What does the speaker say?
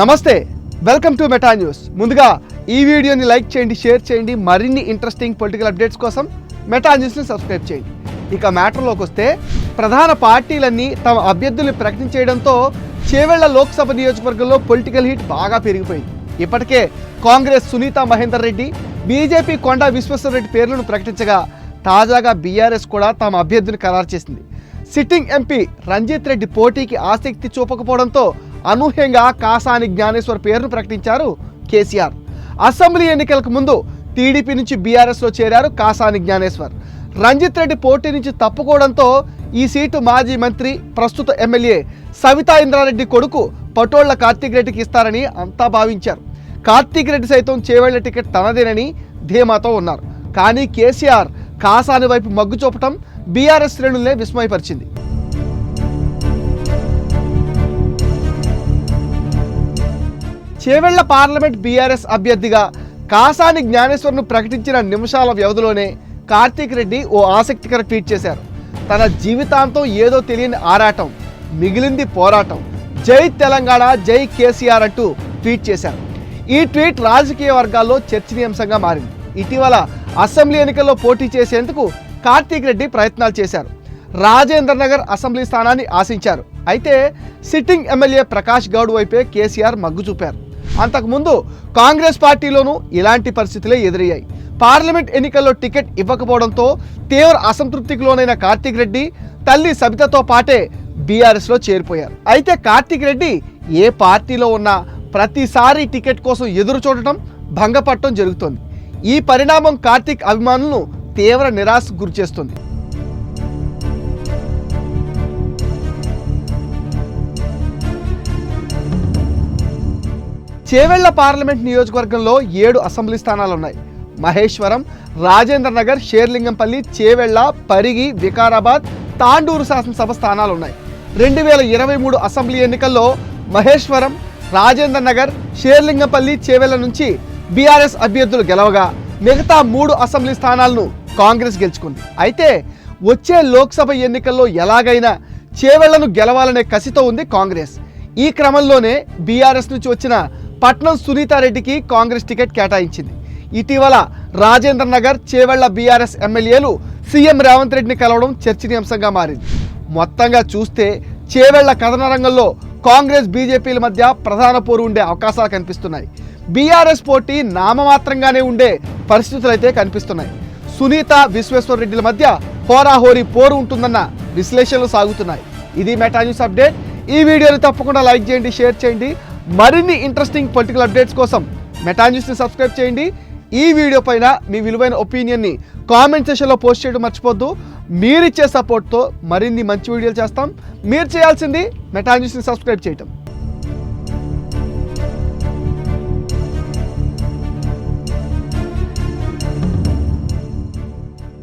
నమస్తే welcome to meta news ముందుగా ఈ వీడియోని లైక్ చేయండి షేర్ చేయండి. మరిన్ని ఇంట్రెస్టింగ్ పొలిటికల్ అప్డేట్స్ కోసం మెటా న్యూస్ని సబ్స్క్రైబ్ చేయండి. ఇక మ్యాటర్లోకి వస్తే ప్రధాన పార్టీలన్నీ తమ అభ్యర్థుల్ని ప్రకటించేయడంతో చేవెళ్ళ లోక్సభ నియోజకవర్గంలో పొలిటికల్ హీట్ బాగా పెరిగిపోయింది. ఇప్పటికే కాంగ్రెస్ సునీత మహేందర్ రెడ్డి బీజేపీ కొండా విశ్వేశ్వరరెడ్డి పేర్లను ప్రకటించగా తాజాగా బీఆర్ఎస్ కూడా తమ అభ్యర్థిని ఖరారు చేసింది. సిట్టింగ్ ఎంపీ రంజిత్ రెడ్డి పోటీకి ఆసక్తి చూపకపోవడంతో అనూహ్యంగా కాసాని జ్ఞానేశ్వర్ పేరును ప్రకటించారు కేసీఆర్. అసెంబ్లీ ఎన్నికలకు ముందు టీడీపీ నుంచి బీఆర్ఎస్లో చేరారు కాసాని జ్ఞానేశ్వర్. రంజిత్ రెడ్డి పోటీ నుంచి తప్పుకోవడంతో ఈ సీటు మాజీ మంత్రి ప్రస్తుత ఎమ్మెల్యే సవితా ఇంద్రారెడ్డి కొడుకు పటోళ్ళ కార్తీక్ రెడ్డికి ఇస్తారని అంతా భావించారు. కార్తీక్ రెడ్డి సైతం చేవేళ్ళ టికెట్ తనదేనని ధీమాతో ఉన్నారు. కానీ కేసీఆర్ కాసాని వైపు మగ్గు చూపటం బీఆర్ఎస్ శ్రేణులనే విస్మయపరిచింది. చేవెళ్ళ పార్లమెంట్ బీఆర్ఎస్ అభ్యర్థిగా కాసాని జ్ఞానేశ్వర్ను ప్రకటించిన నిమిషాల వ్యవధిలోనే కార్తీక్ రెడ్డి ఓ ఆసక్తికర ట్వీట్ చేశారు. తన జీవితాంతం ఏదో తెలియని ఆరాటం మిగిలింది పోరాటం. జై తెలంగాణ జై కేసీఆర్ అంటూ ట్వీట్ చేశారు. ఈ ట్వీట్ రాజకీయ వర్గాల్లో చర్చనీయాంశంగా మారింది. ఇటీవల అసెంబ్లీ ఎన్నికల్లో పోటీ చేసేందుకు కార్తీక్ రెడ్డి ప్రయత్నాలు చేశారు. రాజేంద్ర నగర్ అసెంబ్లీ స్థానాన్ని ఆశించారు. అయితే సిట్టింగ్ ఎమ్మెల్యే ప్రకాష్ గౌడ్ వైపే కేసీఆర్ మగ్గు చూపారు. అంతకుముందు కాంగ్రెస్ పార్టీలోనూ ఇలాంటి పరిస్థితులే ఎదురయ్యాయి. పార్లమెంట్ ఎన్నికల్లో టికెట్ ఇవ్వకపోవడంతో తీవ్ర అసంతృప్తికి లోనైన కార్తీక్ రెడ్డి తల్లి సబితతో పాటే బీఆర్ఎస్లో చేరిపోయారు. అయితే కార్తీక్ రెడ్డి ఏ పార్టీలో ఉన్నా ప్రతిసారి టికెట్ కోసం ఎదురు చూడటం భంగపట్టడం జరుగుతోంది. ఈ పరిణామం కార్తీక్ అభిమానులను తీవ్ర నిరాశకు గురిచేస్తుంది. చేవెళ్ళ పార్లమెంట్ నియోజకవర్గంలో ఏడు అసెంబ్లీ స్థానాలు ఉన్నాయి మహేశ్వరం రాజేంద్ర నగర్ షేర్లింగంపల్లి చేవెళ్ళ పరిగి వికారాబాద్ తాండూరు శాసనసభ స్థానాలు ఉన్నాయి రెండు వేల ఇరవై మూడు అసెంబ్లీ ఎన్నికల్లో మహేశ్వరం రాజేంద్ర నగర్ షేర్లింగంపల్లి చేవెళ్ళ నుంచి బీఆర్ఎస్ అభ్యర్థులు గెలవగా మిగతా మూడు అసెంబ్లీ స్థానాలను కాంగ్రెస్ గెలుచుకుంది. అయితే వచ్చే లోక్సభ ఎన్నికల్లో ఎలాగైనా చేవెళ్ళను గెలవాలనే కసితో ఉంది కాంగ్రెస్. ఈ క్రమంలోనే బీఆర్ఎస్ నుంచి వచ్చిన పట్నం సునీతారెడ్డికి కాంగ్రెస్ టికెట్ కేటాయించింది. ఇటీవల Rajendra Nagar Chevella BRS MLAs CM Revanth రెడ్డిని కలవడం చర్చనీయాంశంగా మారింది. మొత్తంగా చూస్తే చేవెళ్ళ కథన రంగంలో కాంగ్రెస్ బీజేపీల మధ్య ప్రధాన పోరు ఉండే అవకాశాలు కనిపిస్తున్నాయి. బీఆర్ఎస్ పోటీ నామమాత్రంగానే ఉండే పరిస్థితులు అయితే కనిపిస్తున్నాయి. సునీత విశ్వేశ్వర రెడ్డిల మధ్య హోరాహోరీ పోరు ఉంటుందన్న విశ్లేషణలు సాగుతున్నాయి. ఇది మెటా న్యూస్ అప్డేట్. ఈ వీడియోని తప్పకుండా లైక్ చేయండి షేర్ చేయండి. మరిన్ని ఇంట్రెస్టింగ్ పొలిటికల్ అప్డేట్స్ కోసం మెటా న్యూస్ని సబ్స్క్రైబ్ చేయండి. ఈ వీడియో పైన మీ విలువైన ఒపీనియన్ని కామెంట్ సెషన్లో పోస్ట్ చేయడం మర్చిపోద్దు మీరిచ్చే సపోర్ట్తో మరిన్ని మంచి వీడియోలు చేస్తాం. మీరు చేయాల్సింది మెటా న్యూస్ని సబ్స్క్రైబ్ చేయటం.